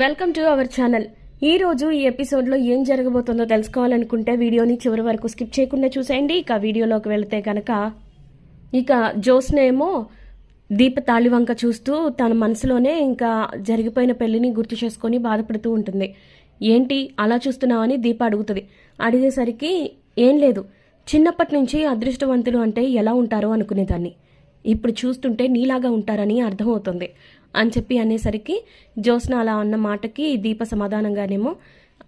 Welcome to our channel. ఈ రోజు ఈ ఎపిసోడ్లో ఏం జరగబోతుందో తెలుసుకోవాలనుకుంటే వీడియోని చివరి వరకు స్కిప్ చేయకుండా చూసేయండి. ఇక వీడియోలోకి వెళితే కనుక ఇక జోస్నేమో దీప తాళివంక చూస్తూ తన మనసులోనే ఇంకా జరిగిపోయిన పెళ్ళిని గుర్తు చేసుకొని బాధపడుతూ ఉంటుంది. ఏంటి అలా చూస్తున్నావని దీప అడుగుతుంది. అడిగేసరికి ఏం లేదు. చిన్నప్పటి నుంచి అదృష్టవంతులు అంటే ఎలా ఉంటారో అనుకునేదాన్ని. ఇప్పుడు చూస్తుంటే నీలాగా ఉంటారని అర్థమవుతుంది. అని చెప్పి అనేసరికి జ్యోత్స్న అలా అన్న మాటకి దీప సమాధానంగానేమో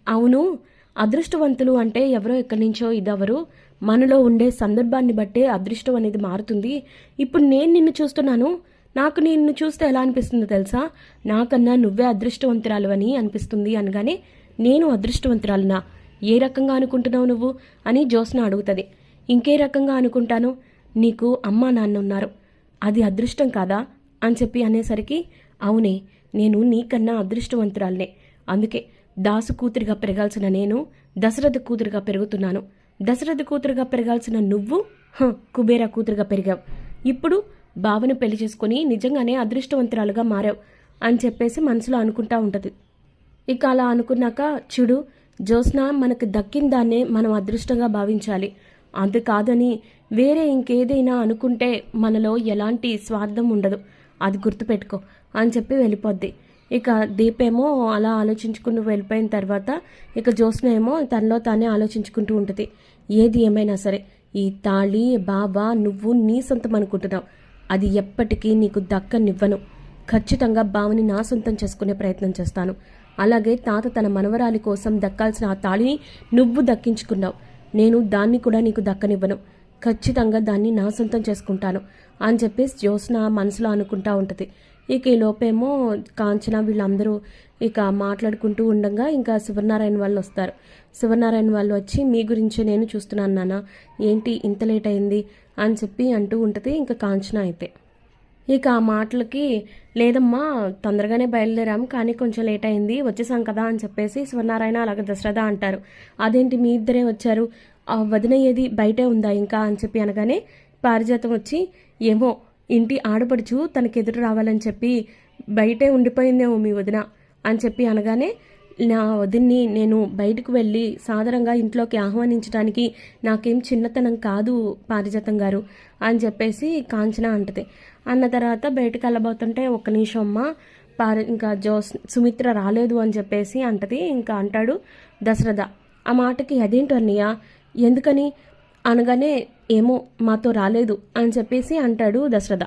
అవును అదృష్టవంతులు అంటే ఎవరో ఎక్కడి నుంచో ఇదెవరు? మనలో ఉండే సందర్భాన్ని బట్టే అదృష్టం అనేది మారుతుంది. ఇప్పుడు నేను నిన్ను చూస్తున్నాను. నాకు నిన్ను చూస్తే ఎలా అనిపిస్తుందో తెలుసా? నాకన్నా నువ్వే అదృష్టవంతురాలు అని అనిపిస్తుంది అనగానే నేను అదృష్టవంతురాలునా? ఏ రకంగా అనుకుంటున్నావు నువ్వు? అని జ్యోత్స్న అడుగుతుంది. ఇంకే రకంగా అనుకుంటాను? నీకు అమ్మా నాన్న ఉన్నారు. అది అదృష్టం కాదా? అని చెప్పి అనేసరికి అవునే నేను నీకన్నా అదృష్టవంతురాలనే. అందుకే దాసు కూతురిగా పెరగాల్సిన నేను దశరథ కూతురుగా పెరుగుతున్నాను. దశరథ కూతురుగా పెరగాల్సిన నువ్వు కుబేర కూతురుగా పెరిగావు. ఇప్పుడు బావను పెళ్ళి చేసుకుని నిజంగానే అదృష్టవంతురాలుగా మారావు అని చెప్పేసి మనసులో అనుకుంటా ఉంటుంది. ఇక అలా అనుకున్నాక చూడు జ్యోత్స్న మనకు దక్కిన దాన్నే మనం అదృష్టంగా భావించాలి. అంతకాదని వేరే ఇంకేదైనా అనుకుంటే మనలో ఎలాంటి స్వార్థం ఉండదు. అది గుర్తుపెట్టుకో అని చెప్పి వెళ్ళిపోద్ది. ఇక దీపేమో అలా ఆలోచించుకుని వెళ్ళిపోయిన తర్వాత ఇక జ్యోత్స్న ఏమో తనలో తానే ఆలోచించుకుంటూ ఉంటుంది. ఏది ఏమైనా సరే ఈ తాళి బాబా నువ్వు నీ సొంతం అనుకుంటున్నావు. అది ఎప్పటికీ నీకు దక్కనివ్వను. ఖచ్చితంగా బావని నా సొంతం చేసుకునే ప్రయత్నం చేస్తాను. అలాగే తాత తన మనవరాలి కోసం దక్కాల్సిన ఆ తాళిని నువ్వు దక్కించుకున్నావు. నేను దాన్ని కూడా నీకు దక్కనివ్వను. ఖచ్చితంగా దాన్ని నా సొంతం చేసుకుంటాను. అని చెప్పేసి జ్యోత్స్న మనసులో అనుకుంటా ఉంటుంది. ఇక ఈ లోపేమో కాంచన వీళ్ళందరూ ఇక మాట్లాడుకుంటూ ఉండగా ఇంకా శివనారాయణ వాళ్ళు వస్తారు. శివనారాయణ వాళ్ళు వచ్చి మీ గురించే నేను చూస్తున్నాను నాన్న. ఏంటి ఇంత లేట్ అయింది? అని చెప్పి అంటూ ఉంటుంది ఇంకా కాంచన అయితే. ఇక ఆ మాటలకి లేదమ్మా తొందరగానే బయలుదేరాం కానీ కొంచెం లేట్ అయింది వచ్చేసాం కదా అని చెప్పేసి శివనారాయణ అలాగే దశరథ అంటారు. అదేంటి మీ ఇద్దరే వచ్చారు? ఆ వదిన ఏది బయటే ఉందా ఇంకా? అని చెప్పి అనగానే పారిజాతం వచ్చి ఏమో ఇంటి ఆడపడుచు తనకి ఎదురు రావాలని చెప్పి బయటే ఉండిపోయిందేమో మీ వదిన అని చెప్పి అనగానే నా వదిన్ని నేను బయటకు వెళ్ళి సాధారణంగా ఇంట్లోకి ఆహ్వానించడానికి నాకేం చిన్నతనం కాదు పారిజాతం గారు అని చెప్పేసి కాంచన అంటది. అన్న తర్వాత బయటకు వెళ్ళబోతుంటే ఒక్క నిమిషం అమ్మ పారి ఇంకా జోస్ సుమిత్ర రాలేదు అని చెప్పేసి అంటది. ఇంకా అంటాడు దశరథ ఆ మాటకి అదేంటో అన్నయ్య? ఎందుకని? అనగానే ఏమో మాతో రాలేదు అని చెప్పేసి అంటాడు దశరథ.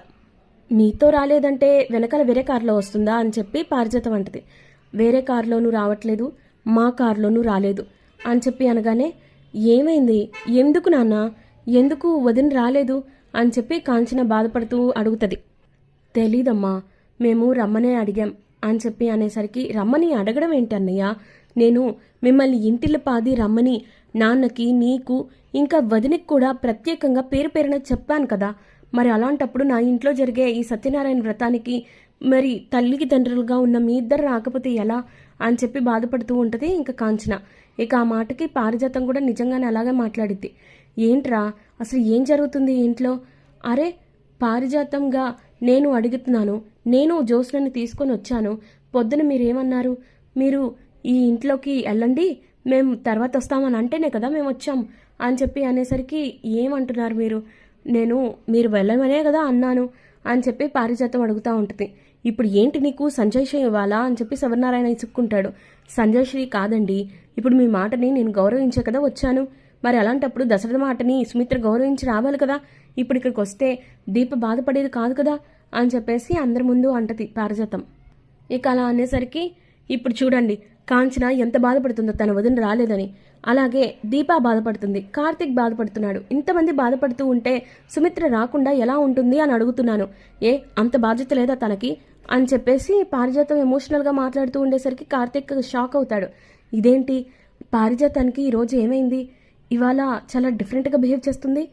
మీతో రాలేదంటే వెనకాల వేరే కారులో వస్తుందా అని చెప్పి పారిజాతం అంటది వేరే కారులోనూ రావట్లేదు మా కారులోనూ రాలేదు అని చెప్పి అనగానే ఏమైంది? ఎందుకు నాన్న? ఎందుకు వదిన రాలేదు? అని చెప్పి కాంచన బాధపడుతూ అడుగుతుంది. తెలీదమ్మా మేము రమ్మనే అడిగాం అని చెప్పి అనేసరికి రమ్మని అడగడం ఏంటి నేను మిమ్మల్ని ఇంటిల పాది రమ్మని నాన్నకి నీకు ఇంకా వదినకి కూడా ప్రత్యేకంగా పేరు పేరున చెప్పాను కదా. మరి అలాంటప్పుడు నా ఇంట్లో జరిగే ఈ సత్యనారాయణ వ్రతానికి మరి తల్లికి తండ్రులుగా ఉన్న మీ ఇద్దరు రాకపోతే ఎలా అని చెప్పి బాధపడుతూ ఉంటుంది ఇంకా కాంచన. ఇక ఆ మాటకి పారిజాతం కూడా నిజంగానే అలాగే మాట్లాడిద్ది. ఏంట్రా అసలు ఏం జరుగుతుంది ఇంట్లో? అరే పారిజాతంగా నేను అడుగుతున్నాను. నేను జోస్లను తీసుకొని వచ్చాను. పొద్దున మీరేమన్నారు? మీరు ఈ ఇంట్లోకి వెళ్ళండి. మేము తర్వాత వస్తామని అంటేనే కదా మేము వచ్చాం అని చెప్పి అనేసరికి ఏమంటున్నారు మీరు? నేను మీరు వెళ్ళమనే కదా అన్నాను అని చెప్పి పారిజాతం అడుగుతూ ఉంటుంది. ఇప్పుడు ఏంటి నీకు సంజయ్ శ్రీ ఇవ్వాలా అని చెప్పి శివనారాయణ ఇసుక్కుంటాడు. సంజయ్ శ్రీ కాదండి ఇప్పుడు మీ మాటని నేను గౌరవించే కదా వచ్చాను. మరి అలాంటప్పుడు దశరథ మాటని సుమిత్ర గౌరవించి రావాలి కదా? ఇప్పుడు ఇక్కడికి వస్తే దీప బాధపడేది కాదు కదా అని చెప్పేసి అందరి ముందు అంటది పారిజాతం. ఇక అలా అనేసరికి ఇప్పుడు చూడండి కాంచన ఎంత బాధపడుతుందో తన వదిన రాలేదని. అలాగే దీపా బాధపడుతుంది కార్తిక్ బాధపడుతున్నాడు. ఇంతమంది బాధపడుతూ ఉంటే సుమిత్ర రాకుండా ఎలా ఉంటుంది అని అడుగుతున్నాను. ఏ అంత బాధ్యత లేదా తనకి? అని చెప్పేసి పారిజాతం ఎమోషనల్గా మాట్లాడుతూ ఉండేసరికి కార్తిక్ షాక్ అవుతాడు. ఇదేంటి? పారిజాతానికి ఈరోజు ఏమైంది? ఇవాళ చాలా డిఫరెంట్గా బిహేవ్ చేస్తుంది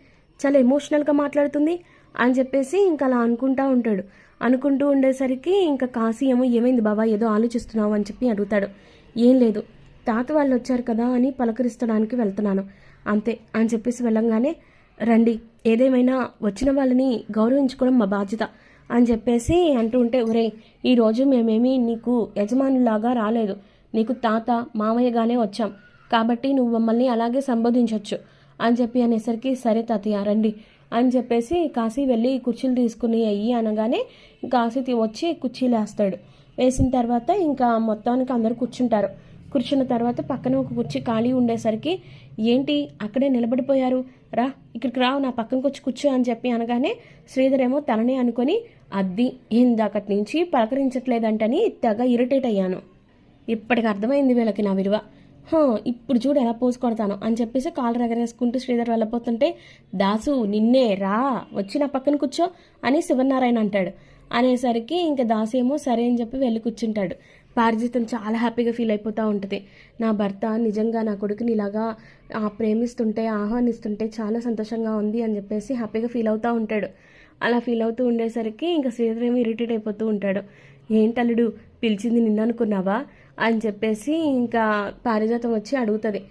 చాలా ఎమోషనల్గా మాట్లాడుతుంది అని చెప్పేసి ఇంకా అలా అనుకుంటా ఉంటాడు. అనుకుంటూ ఉండేసరికి ఇంకా కాశీ ఏమో ఏమైంది బాబా ఏదో ఆలోచిస్తున్నావు అని చెప్పి అడుగుతాడు. ఏం లేదు తాత వాళ్ళు వచ్చారు కదా అని పలకరిస్తడానికి వెళ్తున్నాను. అంతే అని చెప్పేసి వెళ్ళంగానే రండి ఏదేమైనా వచ్చిన వాళ్ళని గౌరవించుకోవడం మా బాధ్యత అని చెప్పేసి అంటూ ఉంటే ఒరే ఈరోజు మేమేమి నీకు యజమానులాగా రాలేదు. నీకు తాత మామయ్యగానే వచ్చాం. కాబట్టి నువ్వు మమ్మల్ని అలాగే సంబోధించవచ్చు అని చెప్పి అనేసరికి సరే తాతయ్య రండి. అని చెప్పేసి కాశీ వెళ్ళి కుర్చీలు తీసుకుని అయ్యి అనగానే కాశీ వచ్చి కుర్చీలు వేస్తాడు. వేసిన తర్వాత ఇంకా మొత్తానికి అందరూ కూర్చుంటారు. కూర్చున్న తర్వాత పక్కన ఒక కుర్చీ ఖాళీ ఉండేసరికి ఏంటి? అక్కడే నిలబడిపోయారు. రా ఇక్కడికి రావు నా పక్కనకి వచ్చి కూర్చో అని చెప్పి అనగానే శ్రీధర్ ఏమో తననే అనుకొని అద్ది ఇందాకటి నుంచి పలకరించట్లేదంటని తెగ ఇరిటేట్ అయ్యాను. ఇప్పటికి అర్థమైంది వీళ్ళకి నా విలువ. ఇప్పుడు చూడు ఎలా పోసి కొడతాను అని చెప్పేసి కాలు ఎగరేసుకుంటూ శ్రీధర్ వెళ్ళిపోతుంటే దాసు నిన్నే రా వచ్చి నా పక్కన కూర్చో అని శివనారాయణ అంటాడు. అనేసరికి ఇంకా దాసు ఏమో సరే అని చెప్పి వెళ్ళి కూర్చుంటాడు. పారిజితం చాలా హ్యాపీగా ఫీల్ అయిపోతూ ఉంటుంది. నా భర్త నిజంగా నా కొడుకుని ఇలాగా ఆ, ప్రేమిస్తుంటే ఆహ్వానిస్తుంటే చాలా సంతోషంగా ఉంది అని చెప్పేసి హ్యాపీగా ఫీల్ అవుతూ ఉంటాడు. అలా ఫీల్ అవుతూ ఉండేసరికి ఇంకా శ్రీధర్ ఏమో ఇరిటేట్ అయిపోతూ ఉంటాడు. ఏంటల్లుడు పిలిచింది నిన్ను అనుకున్నావా? అని చెప్పేసి ఇంకా పారిజాతం వచ్చి అడుగుతుంది.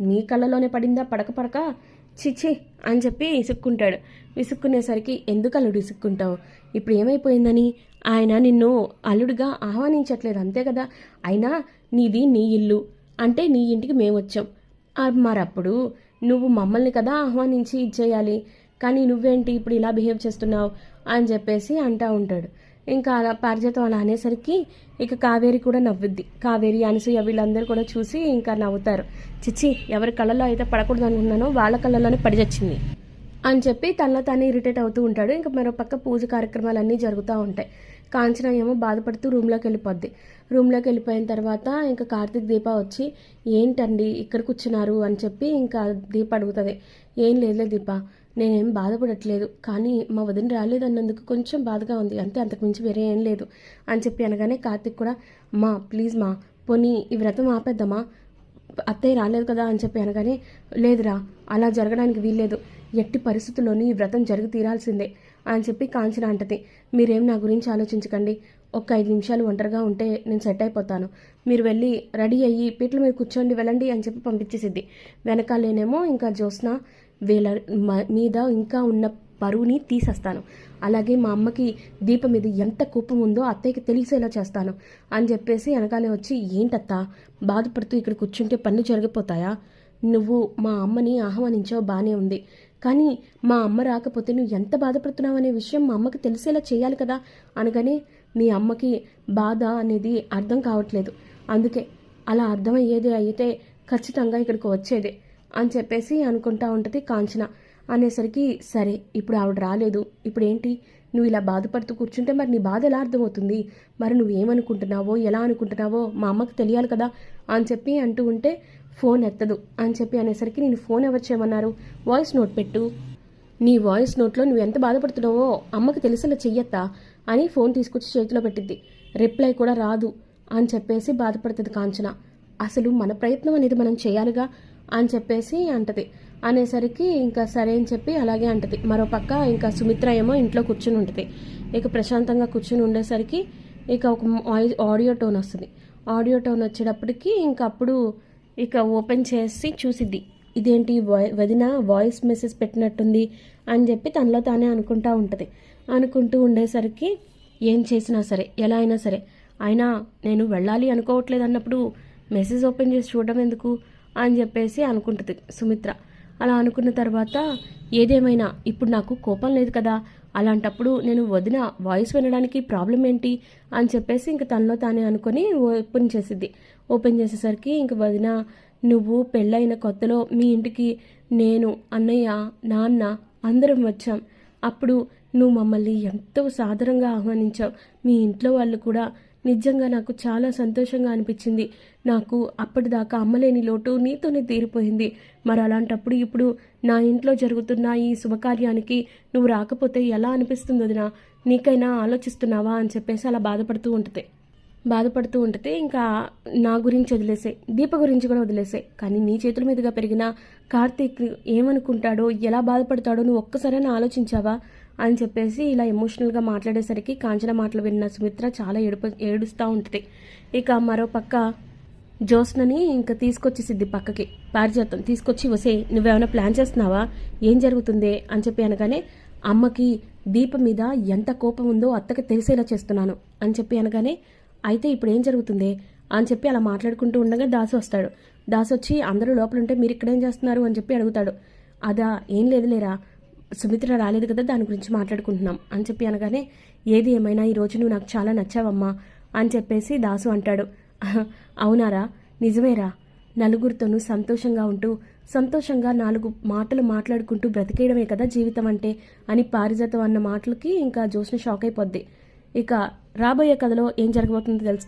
నీ కళ్ళలోనే పడిందా పడక పడక? చిచ్చి అని చెప్పి విసుక్కుంటాడు. విసుక్కునేసరికి ఎందుకు అల్లుడు విసుక్కుంటావు? ఇప్పుడు ఏమైపోయిందని? ఆయన నిన్ను అల్లుడిగా ఆహ్వానించట్లేదు అంతే కదా? అయినా నీది నీ ఇల్లు. అంటే నీ ఇంటికి మేము వచ్చాం మరప్పుడు నువ్వు మమ్మల్ని కదా ఆహ్వానించి ఇచ్చేయాలి? కానీ నువ్వేంటి ఇప్పుడు ఇలా బిహేవ్ చేస్తున్నావు? అని చెప్పేసి అంటా ఉంటాడు. ఇంకా అలా పారిజాతం అలా అనేసరికి ఇక కావేరి కూడా నవ్వుద్ది. కావేరి అనసూయ వీళ్ళందరూ కూడా చూసి ఇంకా నవ్వుతారు. చిచ్చి ఎవరి కళ్ళలో అయితే పడకూడదు అనుకున్నానో వాళ్ళ కళ్ళలోనే పడిచొచ్చింది అని చెప్పి తనలో తానే ఇరిటేట్ అవుతూ ఉంటాడు. ఇంకా మరో పక్క పూజ కార్యక్రమాలన్నీ జరుగుతూ ఉంటాయి. కాంచన ఏమో బాధపడుతూ రూమ్లోకి వెళ్ళిపోద్ది. రూమ్లోకి వెళ్ళిపోయిన తర్వాత ఇంకా కార్తీక్ దీప వచ్చి ఏంటండి ఇక్కడ కూర్చున్నారు? అని చెప్పి ఇంకా దీప అడుగుతుంది. ఏం లేదులే దీప నేనేం బాధపడట్లేదు. కానీ మా వదిన రాలేదన్నందుకు కొంచెం బాధగా ఉంది. అంతే అంతకుమించి వేరే ఏం లేదు అని చెప్పి అనగానే కార్తిక్ కూడా మా ప్లీజ్ మా పోనీ ఈ వ్రతం ఆపేద్దామా? అత్తయ్య రాలేదు కదా అని చెప్పి అనగానే లేదురా అలా జరగడానికి వీల్లేదు. ఎట్టి పరిస్థితుల్లోనూ ఈ వ్రతం జరిగి తీరాల్సిందే అని చెప్పి కాంచన అంటది. మీరేం నా గురించి ఆలోచించకండి. ఒక ఐదు నిమిషాలు ఒంటరిగా ఉంటే నేను సెట్ అయిపోతాను. మీరు వెళ్ళి రెడీ అయ్యి పీట్ల మీద కూర్చోండి వెళ్ళండి అని చెప్పి పంపించేసిద్ది. వెనకాలేనేమో ఇంకా జ్యోత్స్న వీళ్ళ మ- మీద ఇంకా ఉన్న పరువుని తీసేస్తాను. అలాగే మా అమ్మకి దీపం మీద ఎంత కోపం ఉందో అత్తయ్యకి తెలిసేలా చేస్తాను అని చెప్పేసి వెనకాలే వచ్చి ఏంటత్తా బాధపడుతూ ఇక్కడ కూర్చుంటే పనులు జరిగిపోతాయా? నువ్వు మా అమ్మని ఆహ్వానించావు బాగానే ఉంది. కానీ మా అమ్మ రాకపోతే నువ్వు ఎంత బాధపడుతున్నావు అనే విషయం మా అమ్మకి తెలిసేలా చేయాలి కదా? అనగానే మీ అమ్మకి బాధ అనేది అర్థం కావట్లేదు. అందుకే అలా అర్థమయ్యేది అయితే ఖచ్చితంగా ఇక్కడికి వచ్చేదే. అని చెప్పేసి అనుకుంటా ఉంటుంది కాంచన. అనేసరికి సరే ఇప్పుడు ఆవిడ రాలేదు. ఇప్పుడు ఏంటి నువ్వు ఇలా బాధపడుతూ కూర్చుంటే మరి నీ బాధ ఎలా అర్థమవుతుంది? మరి నువ్వేమనుకుంటున్నావో ఎలా అనుకుంటున్నావో మా అమ్మకి తెలియాలి కదా అని చెప్పి అంటూ ఉంటే ఫోన్ ఎత్తదు అని చెప్పి అనేసరికి నేను ఫోన్ ఎవరు చేయమన్నారు? వాయిస్ నోట్ పెట్టు. నీ వాయిస్ నోట్లో నువ్వు ఎంత బాధపడుతున్నావో అమ్మకి తెలిసేలా చెయ్యత్తా అని ఫోన్ తీసుకొచ్చి చేతిలో పెట్టిద్ది. రిప్లై కూడా రాదు అని చెప్పేసి బాధపడుతుంది కాంచన. అసలు మన ప్రయత్నం అనేది మనం చేయాలిగా? అని చెప్పేసి అంటది. అనేసరికి ఇంకా సరే అని చెప్పి అలాగే అంటది. మరో పక్క ఇంకా సుమిత్ర ఏమో ఇంట్లో కూర్చుని ఉంటుంది. ఇక ప్రశాంతంగా కూర్చుని ఉండేసరికి ఇక ఒక ఆడియో టోన్ వస్తుంది. ఆడియో టోన్ వచ్చేటప్పటికి ఇంకా అప్పుడు ఇక ఓపెన్ చేసి చూసిద్ది. ఇదేంటి వదిన వాయిస్ మెసేజ్ పెట్టినట్టుంది అని చెప్పి తనలో తానే అనుకుంటా ఉంటుంది. అనుకుంటూ ఉండేసరికి ఏం చేసినా సరే ఎలా అయినా సరే అయినా నేను వెళ్ళాలి అనుకోవట్లేదు అన్నప్పుడు మెసేజ్ ఓపెన్ చేసి చూడడం ఎందుకు? అని చెప్పేసి అనుకుంటుంది సుమిత్ర. అలా అనుకున్న తర్వాత ఏదేమైనా ఇప్పుడు నాకు కోపం లేదు కదా అలాంటప్పుడు నేను వదిన వాయిస్ వినడానికి ప్రాబ్లం ఏంటి అని చెప్పేసి ఇంక తనలో తానే అనుకొని ఓపెన్ చేసిద్ది. ఓపెన్ చేసేసరికి ఇంక వదిన నువ్వు పెళ్ళైన కొత్తలో మీ ఇంటికి నేను అన్నయ్య నాన్న అందరం వచ్చాం. అప్పుడు నువ్వు మమ్మల్ని ఎంతో సాదరంగా ఆహ్వానించావు. మీ ఇంట్లో వాళ్ళు కూడా నిజంగా నాకు చాలా సంతోషంగా అనిపించింది. నాకు అప్పటిదాకా అమ్మలేని లోటు నీతోనే తీరిపోయింది. మరి అలాంటప్పుడు ఇప్పుడు నా ఇంట్లో జరుగుతున్న ఈ శుభకార్యానికి నువ్వు రాకపోతే ఎలా అనిపిస్తుంది వదినా? నీకైనా ఆలోచిస్తున్నావా అని చెప్పేసి అలా బాధపడుతూ ఉంటుంది. బాధపడుతూ ఉంటుంది. ఇంకా నా గురించి వదిలేసే దీప గురించి కూడా వదిలేసే. కానీ నీ చేతుల మీదుగా పెరిగిన కార్తీక్ ఏమనుకుంటాడో ఎలా బాధపడతాడో నువ్వు ఒక్కసారైనా ఆలోచించావా? అని చెప్పేసి ఇలా ఎమోషనల్గా మాట్లాడేసరికి కాంచన మాటలు విన్న సుమిత్ర చాలా ఏడుపు ఏడుస్తూ ఉంటుంది. ఇక మరో పక్క జ్యోత్స్నని ఇంకా తీసుకొచ్చేసిద్ది పక్కకి. పారిజాతం తీసుకొచ్చి వసే నువ్వేమైనా ప్లాన్ చేస్తున్నావా? ఏం జరుగుతుంది? అని చెప్పి అనగానే అమ్మకి దీపం మీద ఎంత కోపం ఉందో అత్తకి తెలిసేలా చేస్తున్నాను. అని చెప్పి అనగానే అయితే ఇప్పుడు ఏం జరుగుతుంది? అని చెప్పి అలా మాట్లాడుకుంటూ ఉండగా దాసు వస్తాడు. దాసు వచ్చి అందరూ లోపల ఉంటే మీరు ఇక్కడేం చేస్తున్నారు? అని చెప్పి అడుగుతాడు. అదా ఏం లేదులేరా. సుమిత్ర రాలేదు కదా దాని గురించి మాట్లాడుకుంటున్నాం అని చెప్పి అనగానే ఏది ఏమైనా ఈ రోజు నువ్వు నాకు చాలా నచ్చావమ్మా అని చెప్పేసి దాసు అంటాడు. అవునారా నిజమేరా. నలుగురితోనూ సంతోషంగా ఉంటూ సంతోషంగా నాలుగు మాటలు మాట్లాడుకుంటూ బ్రతికేయడమే కదా జీవితం అంటే అని పారిజాతం అన్న మాటలకి ఇంకా జోష్ని షాక్ అయిపోద్ది. ఇక రాబోయే కథలో ఏం జరగబోతుందో తెలుసు